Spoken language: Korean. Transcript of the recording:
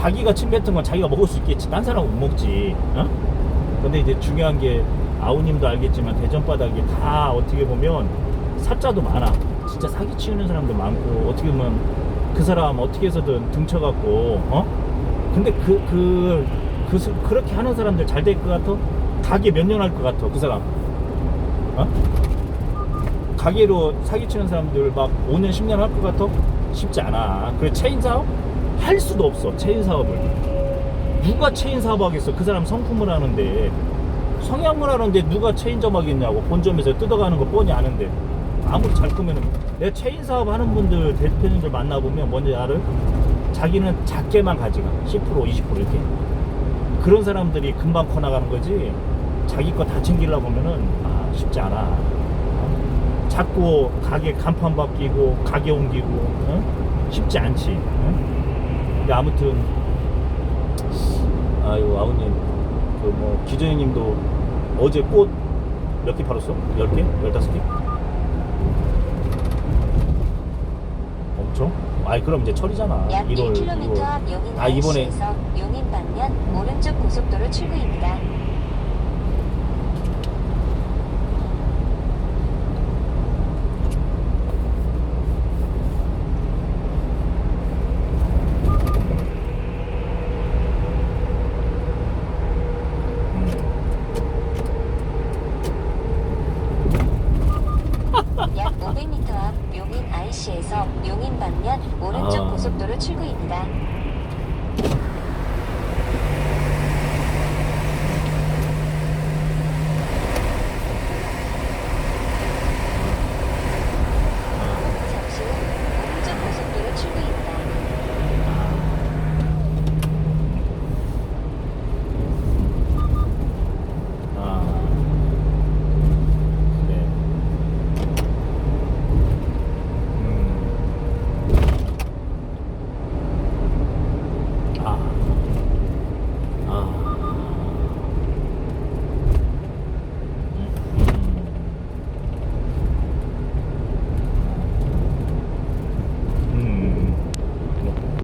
자기가 침 뱉은 건 자기가 먹을 수 있겠지. 딴 사람은 못 먹지. 어? 근데 이제 중요한 게 아우님도 알겠지만 대전 바닥이 다 어떻게 보면 사자도 많아. 진짜 사기 치우는 사람도 많고 어떻게 보면 그 사람 어떻게 해서든 등쳐갖고 어? 근데 그 그 그, 수- 그렇게 하는 사람들 잘 될 것 같아? 가게 몇 년 할 것 같아 그 사람? 어? 가게로 사기치는 사람들 막 5년 10년 할 것 같아? 쉽지 않아. 그래 체인 사업 할 수도 없어 체인 사업을. 누가 체인 사업 하겠어? 그 사람 성품을 하는데 성향을 하는데 누가 체인점 하겠냐고 본점에서 뜯어가는 거 뻔히 아는데 아무리 잘 끄면은 내 체인 사업 하는 분들 대표님들 만나보면 뭔지 알아? 자기는 작게만 가져가 10% 20% 이렇게 그런 사람들이 금방 커 나가는 거지 자기 거 다 챙기려고 보면은 아, 쉽지 않아 어? 자꾸 가게 간판 바뀌고 가게 옮기고 어? 쉽지 않지 어? 근데 아무튼 아유 아우님 그 뭐 기재님도 어제 꽃 몇 개 팔았어? 10개? 15개? 엄청? 아이 그럼 이제 철이잖아 약 1월 1km 1월 앞 용인 아, 이번에- 용인 방면 오른쪽 고속도로 출구입니다. 시에서 용인 방면 오른쪽 아. 고속도로 출구입니다. 啊。